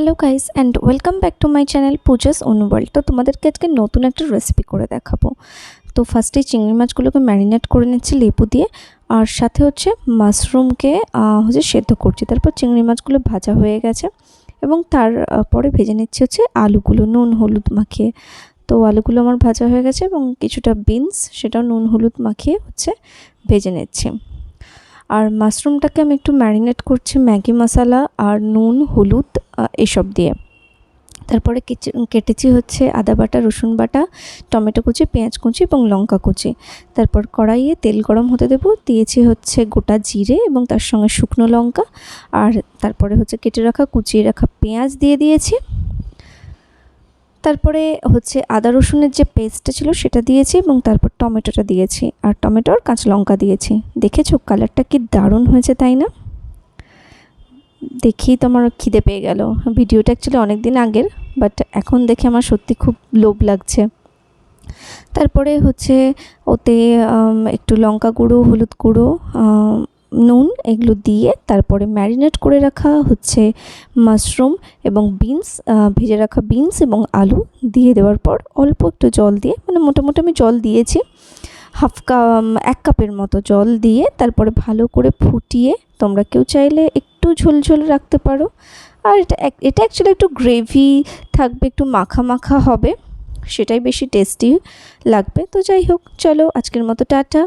Hello guys and welcome back to my channel Puja's অনুবল তো তোমাদেরকে আজকে নতুন একটা রেসিপি করে দেখাবো। তো ফার্স্টেই চিংড়ি মাছগুলোকে ম্যারিনেট করে নিচ্ছি লেবু দিয়ে আর সাথে হচ্ছে মাশরুমকে হচ্ছে সেদ্ধ করছি। তারপর চিংড়ি মাছগুলো ভাজা হয়ে গেছে এবং তার আহ, পরে ভেজে নিচ্ছি হচ্ছে আলুগুলো নুন হলুদ মাখিয়ে। তো আলুগুলো আমার ভাজা হয়ে গেছে এবং কিছুটা বিনস সেটাও নুন হলুদ মাখিয়ে হচ্ছে ভেজে নিচ্ছি। আর মাশরুমটাকে আমি একটু ম্যারিনেট করছি ম্যাগি মশলা আর নুন, হলুদ এসব দিয়ে। তারপরে কেটেছি হচ্ছে আদা বাটা, রসুন বাটা, টমেটো কুচি, পেঁয়াজ কুচি এবং লঙ্কা কুচি। তারপর কড়াইয়ে তেল গরম হতে দেবো, দিয়েছি হচ্ছে গোটা জিরে এবং তার সঙ্গে শুকনো লঙ্কা। আর তারপরে হচ্ছে কেটে রাখা, কুচিয়ে রাখা পেঁয়াজ দিয়ে দিয়েছি। তারপরে হচ্ছে আদা রসুনের যে পেস্টটা ছিল সেটা দিয়েছি এবং তারপর টমেটোটা দিয়েছি। আর টমেটো আর কাঁচা লঙ্কা দিয়েছি। দেখেছ? কালারটা কি দারুণ হয়েছে, তাই না? দেখেই তো আমার খিদে পেয়ে গেল। ভিডিওটা অ্যাকচুয়ালি অনেক দিন আগের বাট এখন দেখে আমার সত্যি খুব লোভ লাগছে। তারপরে হচ্ছে ওতে একটু লঙ্কা গুঁড়ো, হলুদ গুঁড়ো নুন এগুলো দিয়ে তারপরে ম্যারিনেট করে রাখা হচ্ছে মাশরুম এবং বিনস ভেজে রাখা বিনস এবং আলু দিয়ে দেওয়ার পর অল্প একটু জল দিয়ে মানে মোটামুটি আমি জল দিয়েছি, হাফ কাপ এক কাপের মতো জল দিয়ে তারপরে ভালো করে ফুটিয়ে তোমরা কেউ চাইলে একটু ঝোলঝোল রাখতে পারো। আর এটা এটা অ্যাকচুয়ালি একটু গ্রেভি থাকবে, একটু মাখা মাখা হবে, সেটাই বেশি টেস্টি লাগবে। তো যাই হোক, চলো আজকের মতো টাটা।